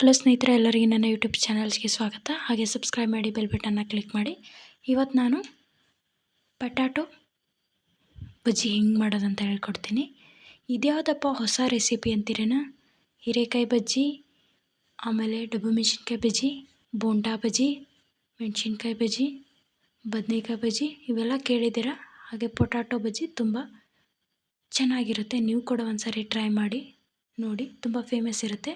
Hello ಸ್ನೇಹಿತರೆ, ಎಲ್ಲರಿಗೆ ನನ್ನ ಯೂಟ್ಯೂಬ್ ಚಾನಲ್ಸ್ಗೆ ಸ್ವಾಗತ. ಹಾಗೆ ಸಬ್ಸ್ಕ್ರೈಬ್ ಮಾಡಿ, ಬೆಲ್ ಬಟನ್ನ ಕ್ಲಿಕ್ ಮಾಡಿ. ಇವತ್ತು ನಾನು ಪಟಾಟೊ ಬಜ್ಜಿ ಹೆಂಗೆ ಮಾಡೋದಂತ ಹೇಳ್ಕೊಡ್ತೀನಿ. ಇದ್ಯಾವುದಪ್ಪ ಹೊಸ ರೆಸಿಪಿ ಅಂತೀರೇನ? ಹೀರೆಕಾಯಿ ಬಜ್ಜಿ, ಆಮೇಲೆ ಡಬ್ಬು ಮೆಣಸಿನ್ಕಾಯಿ ಬಜ್ಜಿ, ಬೋಂಡಾ ಬಜ್ಜಿ, ಮೆಣಸಿನ್ಕಾಯಿ ಬಜ್ಜಿ, ಬದನೇಕಾಯಿ ಬಜ್ಜಿ, ಇವೆಲ್ಲ ಕೇಳಿದ್ದೀರ? ಹಾಗೆ ಪೊಟ್ಯಾಟೊ ಬಜ್ಜಿ ತುಂಬ ಚೆನ್ನಾಗಿರುತ್ತೆ. ನೀವು ಕೂಡ ಒಂದು ಟ್ರೈ ಮಾಡಿ, ನೋಡಿ, ತುಂಬ ಫೇಮಸ್ ಇರುತ್ತೆ.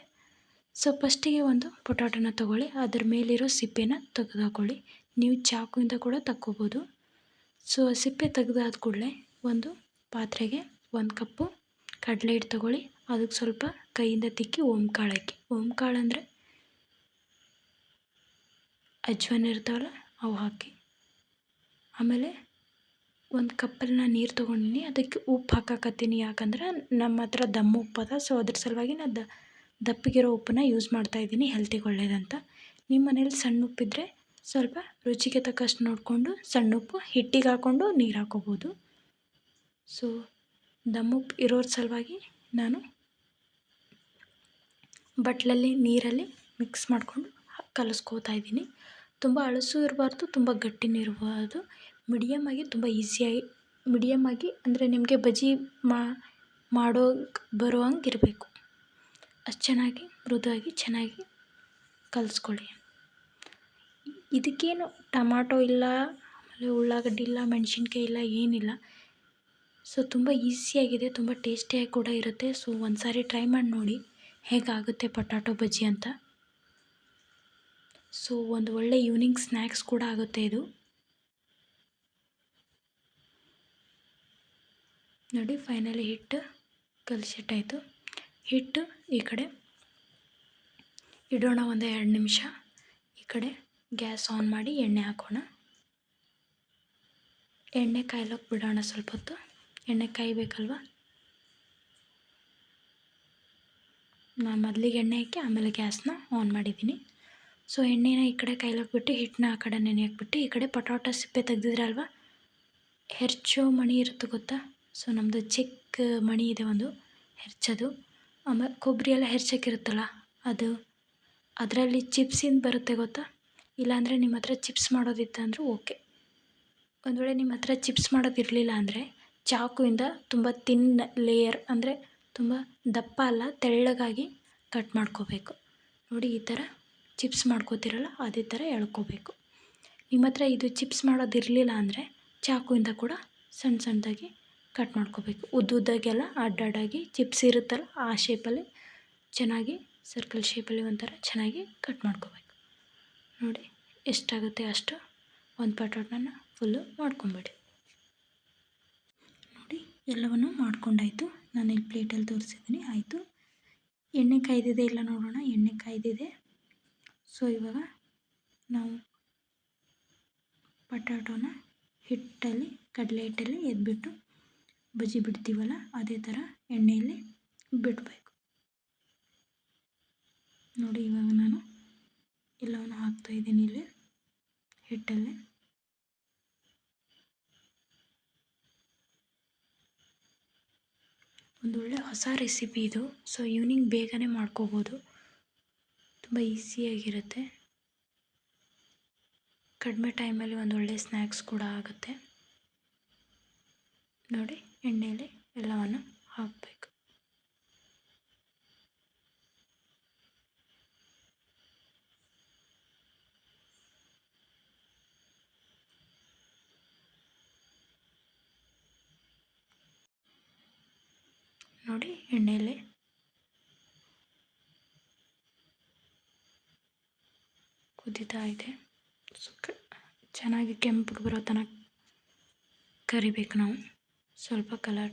ಸೊ ಫಸ್ಟಿಗೆ ಒಂದು ಪೊಟಾಟೋನ ತೊಗೊಳ್ಳಿ. ಅದ್ರ ಮೇಲಿರೋ ಸಿಪ್ಪೆನ ತೆಗೆದುಕೊಳ್ಳಿ. ನೀವು ಚಾಕುವಿಂದ ಕೂಡ ತಕ್ಕೋಬೋದು. ಸೊ ಸಿಪ್ಪೆ ತೆಗೆದಾದ ಕೂಡಲೇ ಒಂದು ಪಾತ್ರೆಗೆ ಒಂದು ಕಪ್ಪು ಕಡಲೆ ಹಿಟ್ಟು ತೊಗೊಳ್ಳಿ. ಅದಕ್ಕೆ ಸ್ವಲ್ಪ ಕೈಯಿಂದ ತಿಕ್ಕಿ ಓಂಕಾಳು ಹಾಕಿ. ಓಂಕಾಳು ಅಂದರೆ ಅಜ್ವಾನ ಇರ್ತಾವಲ್ಲ, ಅವು ಹಾಕಿ. ಆಮೇಲೆ ಒಂದು ಕಪ್ಪಲ್ಲಿ ನೀರು ತೊಗೊಂಡಿನಿ. ಅದಕ್ಕೆ ಉಪ್ಪು ಹಾಕಾಕತ್ತೀನಿ. ಯಾಕಂದ್ರೆ ನಮ್ಮ ಹತ್ರ ದಮ್ಮ ಉಪ್ಪದ. ಸೊ ಅದ್ರ ಸಲುವಾಗಿ ನಾನು ದ ದಪ್ಪಗಿರೋ ಉಪ್ಪನ್ನ ಯೂಸ್ ಮಾಡ್ತಾ ಮಾಡ್ತಾಯಿದ್ದೀನಿ ಹೆಲ್ತಿಗೆ ಒಳ್ಳೇದಂತ. ನಿಮ್ಮ ಮನೇಲಿ ಸಣ್ಣ ಉಪ್ಪಿದ್ದರೆ ಸ್ವಲ್ಪ ರುಚಿಗೆ ತಕ್ಕಷ್ಟು ನೋಡಿಕೊಂಡು ಸಣ್ಣ ಉಪ್ಪು, ಹಿಟ್ಟಿಗೆ ಹಾಕ್ಕೊಂಡು ನೀರು ಹಾಕ್ಕೋಬೋದು ಸೊ ದಮ್ಮುಪ್ಪು ಇರೋರ ಸಲುವಾಗಿ ನಾನು ಬಟ್ಲಲ್ಲಿ, ನೀರಲ್ಲಿ ಮಿಕ್ಸ್ ಮಾಡಿಕೊಂಡು ಕಲಿಸ್ಕೋತಾ ಇದ್ದೀನಿ. ತುಂಬ ಅಳಸು ಇರಬಾರ್ದು, ತುಂಬ ಗಟ್ಟಿನೂ ಇರಬಾರ್ದು. ಮೀಡಿಯಮ್ಮಾಗಿ ತುಂಬ ಈಸಿಯಾಗಿ ಮೀಡಿಯಮ್ಮಾಗಿ ಅಂದರೆ ನಿಮಗೆ ಬಜ್ಜಿ ಮಾಡೋ ಬರೋ ಹಂಗೆ ಇರಬೇಕು. ಅಷ್ಟು ಚೆನ್ನಾಗಿ, ಮೃದುವಾಗಿ ಚೆನ್ನಾಗಿ ಕಲಿಸ್ಕೊಳ್ಳಿ. ಇದಕ್ಕೇನು ಟಮಾಟೊ ಇಲ್ಲ, ಆಮೇಲೆ ಉಳ್ಳಾಗಡ್ಡಿ ಇಲ್ಲ, ಮೆಣಸಿನ್ಕಾಯಿ ಇಲ್ಲ, ಏನಿಲ್ಲ. ಸೊ ತುಂಬ ಈಸಿಯಾಗಿದೆ ತುಂಬ ಟೇಸ್ಟಿಯಾಗಿ ಕೂಡ ಇರುತ್ತೆ. ಸೊ ಒಂದು ಸಾರಿ ಟ್ರೈ ಮಾಡಿ ನೋಡಿ ಹೇಗಾಗುತ್ತೆ ಪಟಾಟೊ ಬಜ್ಜಿ ಅಂತ. ಸೊ ಒಂದು ಒಳ್ಳೆ ಈವ್ನಿಂಗ್ ಸ್ನ್ಯಾಕ್ಸ್ ಕೂಡ ಆಗುತ್ತೆ ಇದು. ನೋಡಿ ಫೈನಲಿ ಹಿಟ್ಟು ಕಲಿಸಿಟ್ಟಾಯಿತು ಹಿಟ್ಟು ಈ ಕಡೆ. ಇಡೋಣ ಒಂದು ಎರಡು ನಿಮಿಷ. ಈ ಕಡೆ ಗ್ಯಾಸ್ ಆನ್ ಮಾಡಿ ಎಣ್ಣೆ ಹಾಕೋಣ. ಎಣ್ಣೆ ಕಾಯ್ಲಕ್ಕೆ ಬಿಡೋಣ ಸ್ವಲ್ಪ ಹೊತ್ತು. ಎಣ್ಣೆ ಕಾಯಬೇಕಲ್ವ? ನಾನು ಮೊದಲಿಗೆ ಎಣ್ಣೆ ಹಾಕಿ ಆಮೇಲೆ ಗ್ಯಾಸ್ನ ಆನ್ ಮಾಡಿದ್ದೀನಿ. ಸೊ, ಎಣ್ಣೆನ ಈ ಕಡೆ ಕಾಯ್ಲಕ್ಕೆ ಬಿಟ್ಟು ಹಿಟ್ಟನ್ನ ಆ ಕಡೆ ನೆನೆ ಹಾಕ್ಬಿಟ್ಟು ಈ ಕಡೆ ಪಟಾಟ ಸಿಪ್ಪೆ ತೆಗ್ದಿದ್ರಲ್ವ ಹೆರ್ಚೋ ಮಣಿ ಇರುತ್ತೆ ಗೊತ್ತಾ? ಸೊ ನಮ್ಮದು ಚಿಕ್ಕ ಮಣಿ ಇದೆ ಒಂದು ಹೆರ್ಚೋದು. ಆಮೇಲೆ ಕೊಬ್ಬರಿ ಎಲ್ಲ ಹೆರ್ಚಕ್ಕಿರುತ್ತಲ್ಲ, ಅದು ಅದರಲ್ಲಿ ಚಿಪ್ಸಿಂದ ಬರುತ್ತೆ ಗೊತ್ತಾ? ಇಲ್ಲಾಂದರೆ ನಿಮ್ಮ ಹತ್ರ ಚಿಪ್ಸ್ ಮಾಡೋದಿತ್ತು ಅಂದರೆ ಓಕೆ. ಒಂದು ವೇಳೆ ನಿಮ್ಮ ಹತ್ರ ಚಿಪ್ಸ್ ಮಾಡೋದಿರಲಿಲ್ಲ ಅಂದರೆ ಚಾಕುವಿಂದ ತುಂಬ ತಿನ್ ಲೇಯರ್ ಅಂದರೆ ತುಂಬ ದಪ್ಪ ಅಲ್ಲ, ತೆಳ್ಳಗಾಗಿ ಕಟ್ ಮಾಡ್ಕೋಬೇಕು. ನೋಡಿ, ಈ ಥರ ಚಿಪ್ಸ್ ಮಾಡ್ಕೋತಿರಲ್ಲ, ಅದೇ ಥರ ಎಳ್ಕೋಬೇಕು. ನಿಮ್ಮ ಹತ್ರ ಇದು ಚಿಪ್ಸ್ ಮಾಡೋದಿರಲಿಲ್ಲ ಅಂದರೆ ಚಾಕುವಿಂದ ಕೂಡ ಸಣ್ಣ ಸಣ್ಣದಾಗಿ ಕಟ್ ಮಾಡ್ಕೋಬೇಕು. ಉದ್ದುದ್ದಾಗೆಲ್ಲ ಅಡ್ಡಾಡಾಗಿ ಚಿಪ್ಸ್ ಇರುತ್ತಲ್ಲ ಆ ಶೇಪಲ್ಲಿ ಚೆನ್ನಾಗಿ ಸರ್ಕಲ್ ಶೇಪಲ್ಲಿ ಒಂಥರ ಚೆನ್ನಾಗಿ ಕಟ್ ಮಾಡ್ಕೋಬೇಕು. ನೋಡಿ, ಎಷ್ಟಾಗುತ್ತೆ ಅಷ್ಟು? ಒಂದು ಪಟಾಟನ ಫುಲ್ಲು ಮಾಡ್ಕೊಂಬಿಡಿ. ನೋಡಿ, ಎಲ್ಲವನ್ನು ಮಾಡ್ಕೊಂಡಾಯಿತು. ನಾನು ಇಲ್ಲಿ ಪ್ಲೇಟಲ್ಲಿ ತೋರಿಸಿದ್ದೀನಿ ಆಯಿತು. ಎಣ್ಣೆ ಕಾಯ್ದಿದೆ ಇಲ್ಲ ನೋಡೋಣ, ಎಣ್ಣೆ ಕಾಯ್ದಿದೆ. ಸೊ ಇವಾಗ ನಾವು ಪಟಾಟೋನ ಹಿಟ್ಟಲ್ಲಿ, ಕಡಲೆ ಹಿಟ್ಟಲ್ಲಿ ಎದ್ಬಿಟ್ಟು ಬಜ್ಜಿ ಬಿಡ್ತೀವಲ್ಲ ಅದೇ ಥರ ಎಣ್ಣೆಯಲ್ಲಿ ಬಿಡಬೇಕು. ನೋಡಿ ಇವಾಗ ನಾನು ಎಲ್ಲವನ್ನು ಹಾಕ್ತಾಯಿದ್ದೀನಿ ಇಲ್ಲಿ, ಹಿಟ್ಟಲ್ಲಿ. ಒಂದು ಒಳ್ಳೆ ಹೊಸ ರೆಸಿಪಿ ಇದು. ಸೊ, ಈವ್ನಿಂಗ್ ಬೇಗನೆ ಮಾಡ್ಕೋಬೋದು. ತುಂಬ ಈಸಿಯಾಗಿರುತ್ತೆ. ಕಡಿಮೆ ಟೈಮಲ್ಲಿ ಒಂದೊಳ್ಳೆ ಸ್ನ್ಯಾಕ್ಸ್ ಕೂಡ ಆಗುತ್ತೆ. ನೋಡಿ. ಎಣ್ಣೆಯಲ್ಲಿ ಎಲ್ಲವನ್ನು ಹಾಕಬೇಕು. ನೋಡಿ ಎಣ್ಣೆಯಲ್ಲಿ ಕುದೀತಾ ಇದೆ. ಚೆನ್ನಾಗಿ ಕೆಂಪಗೆ ಬರೋ ತನಕ ಕರಿಬೇಕು ನಾವು. ಸ್ವಲ್ಪ ಕಲರ್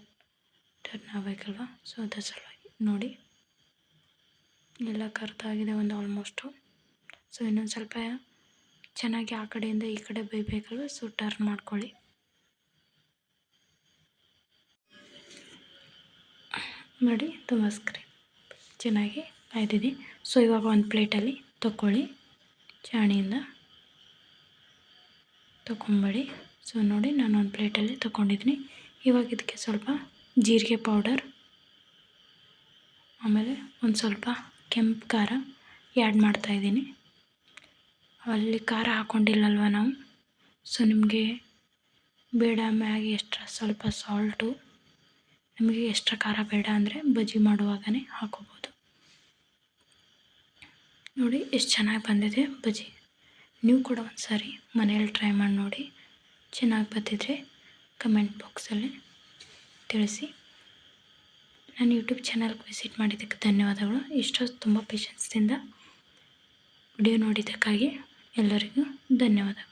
ಟರ್ನ್ ಆಗಬೇಕಲ್ವ? ಸೊ ಅದರ ಸಲುವಾಗಿ ನೋಡಿ. ಎಲ್ಲ ಕರ್ತಾಗಿದೆ ಒಂದು ಆಲ್ಮೋಸ್ಟು ಸೊ ಇನ್ನೊಂದು ಸ್ವಲ್ಪ ಚೆನ್ನಾಗಿ ಆ ಕಡೆಯಿಂದ ಈ ಕಡೆ ಬೇಯಬೇಕಲ್ವ? ಸೊ ಟರ್ನ್ ಮಾಡ್ಕೊಳ್ಳಿ. ನೋಡಿ, ತುಂಬ ಸ್ಕ್ರೀನ್ ಚೆನ್ನಾಗಿ ಆಯ್ದಿದೆ ಸೊ ಇವಾಗ ಒಂದು ಪ್ಲೇಟಲ್ಲಿ ತಗೊಳ್ಳಿ ಚಾಣಿಯಿಂದ ತೊಗೊಂಬೇಡಿ ಸೊ ನೋಡಿ ನಾನು ಒಂದು ಪ್ಲೇಟಲ್ಲಿ ತೊಗೊಂಡಿದ್ದೀನಿ ಇವಾಗ ಇದಕ್ಕೆ ಸ್ವಲ್ಪ ಜೀರಿಗೆ ಪೌಡರ್ ಆಮೇಲೆ ಒಂದು ಸ್ವಲ್ಪ ಕೆಂಪು ಖಾರ ಆ್ಯಡ್ ಮಾಡ್ತಾಯಿದ್ದೀನಿ ಅಲ್ಲಿ ಖಾರ ಹಾಕ್ಕೊಂಡಿಲ್ಲಲ್ವ ನಾವು? ಸೊ ನಿಮಗೆ ಬೇಡ ಮ್ಯಾಗಿ ಎಕ್ಸ್ಟ್ರಾ ಸ್ವಲ್ಪ ಸಾಲ್ಟು ನಿಮಗೆ ಎಕ್ಸ್ಟ್ರಾ ಖಾರ ಬೇಡ ಅಂದರೆ ಬಜ್ಜಿ ಮಾಡುವಾಗಲೇ ಹಾಕೋಬೋದು. ನೋಡಿ, ಎಷ್ಟು ಚೆನ್ನಾಗಿ ಬಂದಿದೆ ಬಜ್ಜಿ. ನೀವು ಕೂಡ ಒಂದು ಸಾರಿ ಮನೇಲಿ ಟ್ರೈ ಮಾಡಿ ನೋಡಿ. ಚೆನ್ನಾಗಿ ಬಂದಿದ್ರೆ ಕಮೆಂಟ್ ಬಾಕ್ಸಲ್ಲಿ ತಿಳಿಸಿ. ನಾನು ಯೂಟ್ಯೂಬ್ ಚಾನಲ್ಗೆ ವಿಸಿಟ್ ಮಾಡಿದ್ದಕ್ಕೆ ಧನ್ಯವಾದಗಳು. ಇಷ್ಟೊತ್ತು ತುಂಬ ಪೇಷನ್ಸ್ದಿಂದ ವಿಡಿಯೋ ನೋಡಿದ್ದಕ್ಕಾಗಿ ಎಲ್ಲರಿಗೂ ಧನ್ಯವಾದ